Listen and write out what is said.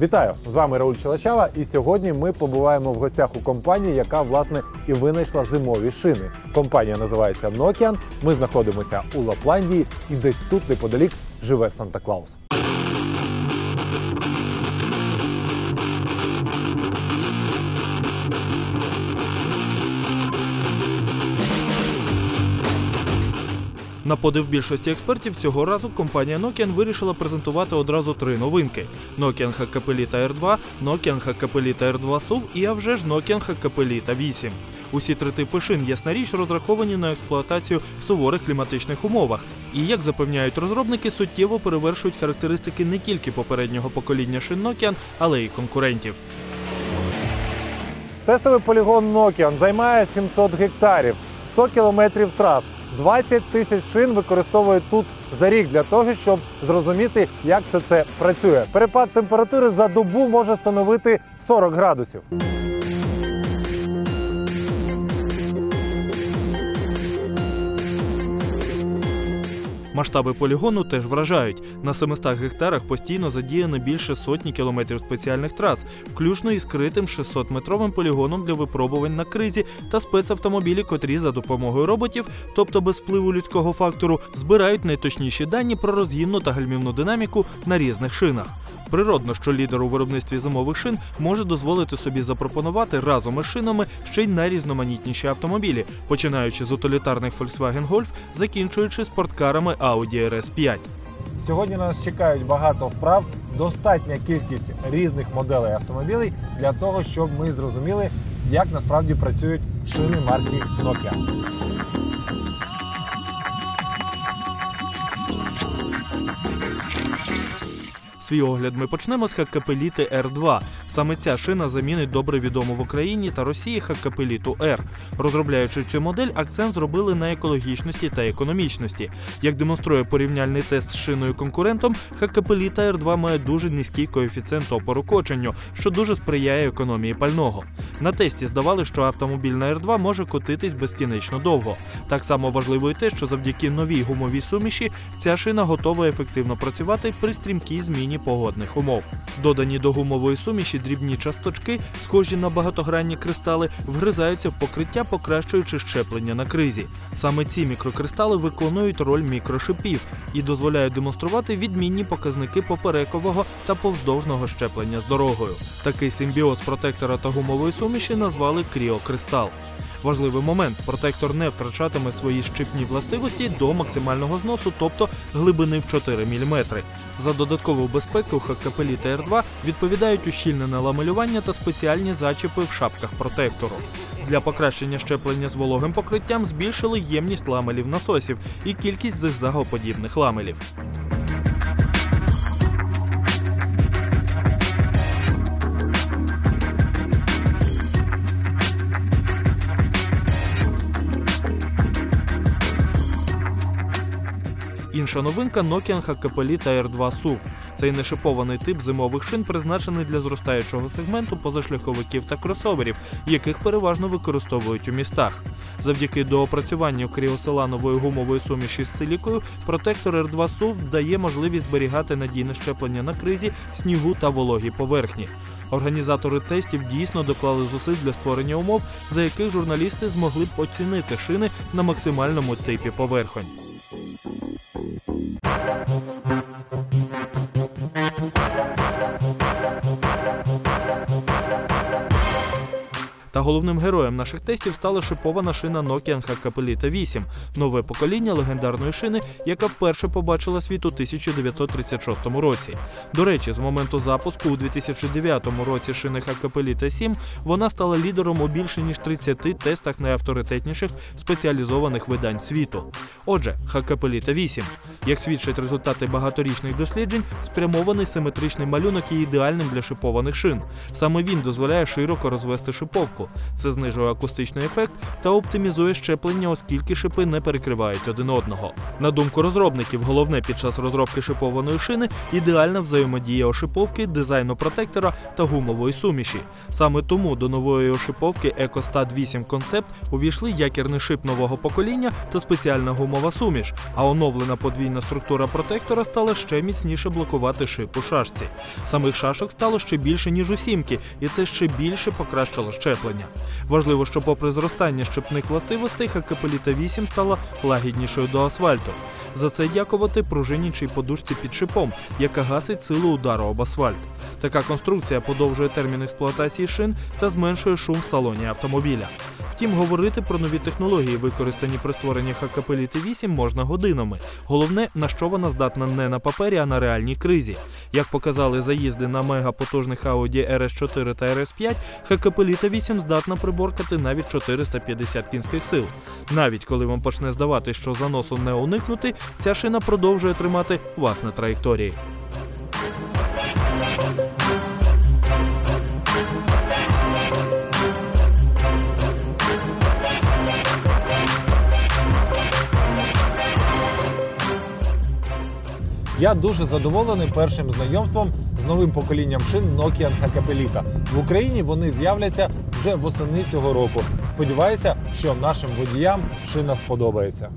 Вітаю! З вами Рауль Челачава, і сьогодні ми побуваємо в гостях у компанії, яка власне і винайшла зимові шини. Компанія називається Nokian. Ми знаходимося у Лапландії, і десь тут неподалік живе Санта Клаус. На подив більшості експертів цього разу компанія Nokian вирішила презентувати одразу три новинки: Nokian HKP Lite R2, Nokian HKP Lite R2 SUV і а вже ж Nokian HKP Lite 8. Усі три типи шин, ясна річ, розраховані на експлуатацію в суворих кліматичних умовах. І, як запевняють розробники, суттєво перевершують характеристики не тільки попереднього покоління шин Nokian, але й конкурентів. Тестовий полігон Nokian займає 700 гектарів, 100 кілометрів трас. 20 тисяч шин використовують тут за рік для того, щоб зрозуміти, як все це працює. Перепад температури за добу може становити 40 градусів. Масштаби полігону теж вражають. На 700 гектарах постійно задіяно більше сотні кілометрів спеціальних трас, включно із критим 600-метровим полігоном для випробувань на кризі та спецавтомобілі, котрі за допомогою роботів, тобто без впливу людського фактору, збирають найточніші дані про розгінну та гальмівну динаміку на різних шинах. Природно, що лідер у виробництві зимових шин може дозволити собі запропонувати разом із шинами ще й найрізноманітніші автомобілі, починаючи з утилітарних Volkswagen Golf, закінчуючи спорткарами Audi RS5. Сьогодні нас чекають багато вправ, достатня кількість різних моделей автомобілів для того, щоб ми зрозуміли, як насправді працюють шини марки Nokia. Свій огляд ми почнемо з хаккапеліти R2. Саме ця шина замінить добре відому в Україні та Росії хаккапеліту R. Розробляючи цю модель, акцент зробили на екологічності та економічності. Як демонструє порівняльний тест з шиною конкурентом, хаккапеліта R2 має дуже низький коефіцієнт опору коченню, що дуже сприяє економії пального. На тесті здавали, що автомобіль на R2 може котитись безкінечно довго. Так само важливо і те, що завдяки новій гумовій суміші ця шина готова ефективно працювати при стрімкій зміні погодних умов. Додані до гумової суміші дрібні часточки, схожі на багатогранні кристали, вгризаються в покриття, покращуючи щеплення на кризі. Саме ці мікрокристали виконують роль мікрошипів і дозволяють демонструвати відмінні показники поперекового та повздовжного щеплення з дорогою. Такий симбіоз протектора та гумової суміші назвали кріокристал. Важливий момент: протектор не втрачатиме свої щипні властивості до максимального зносу, тобто глибини в 4 мм. За додаткову безпеку ХКП та R2 відповідають ущільнене ламелювання та спеціальні зачіпи в шапках протектору. Для покращення щеплення з вологим покриттям збільшили ємність ламелів насосів і кількість зигзагоподібних ламелів. Інша новинка Nokian HKP Lite R2 SUV. Цей нешипований тип зимових шин призначений для зростаючого сегменту позашляховиків та кросоверів, яких переважно використовують у містах. Завдяки доопрацюванню кріоселанової гумової суміші з силікою, протектор R2 SUV дає можливість зберігати надійне щеплення на кризі, снігу та вологій поверхні. Організатори тестів дійсно доклали зусиль для створення умов, за яких журналісти змогли б оцінити шини на максимальному типі поверхонь. Та головним героєм наших тестів стала шипована шина Nokian HKP Lite 8, нове покоління легендарної шини, яка вперше побачила світ у 1936 році. До речі, з моменту запуску у 2009 році шини Lite 7 вона стала лідером у більше ніж 30 тестах найавторитетніших спеціалізованих видань світу. Отже, Lite 8. Як свідчать результати багаторічних досліджень, спрямований симетричний малюнок є ідеальним для шипованих шин. Саме він дозволяє широко розвести шиповку. Це знижує акустичний ефект та оптимізує щеплення, оскільки шипи не перекривають один одного. На думку розробників, головне під час розробки шипованої шини ідеальна взаємодія ошиповки, дизайну протектора та гумової суміші. Саме тому до нової ошиповки EcoStat 8 Concept увійшли якірний шип нового покоління та спеціальна гумова суміш. А оновлена подвійна структура протектора стала ще міцніше блокувати шип у шашці. Самих шашок стало ще більше, ніж у сімки, і це ще більше покращило щеплення. Важливо, що попри зростання щепних властивостей, Хакапеліта 8 стала лагіднішою до асфальту. За це дякувати пружинячій подушці під шипом, яка гасить силу удару об асфальт. Така конструкція подовжує термін експлуатації шин та зменшує шум в салоні автомобіля. Втім, говорити про нові технології, використані при створенні Хакапеліти 8, можна годинами. Головне, на що вона здатна не на папері, а на реальній кризі. Як показали заїзди на мегапотужних Audi RS4 та RS5, Хакапеліта 8 здатна приборкати навіть 450 кінських сил. Навіть коли вам почне здавати, що заносу не уникнути, ця шина продовжує тримати вас на траєкторії. Я дуже задоволений першим знайомством з новим поколінням шин Nokian Hakkapeliitta. В Україні вони з'являться вже восени цього року. Сподіваюся, що нашим водіям шина сподобається.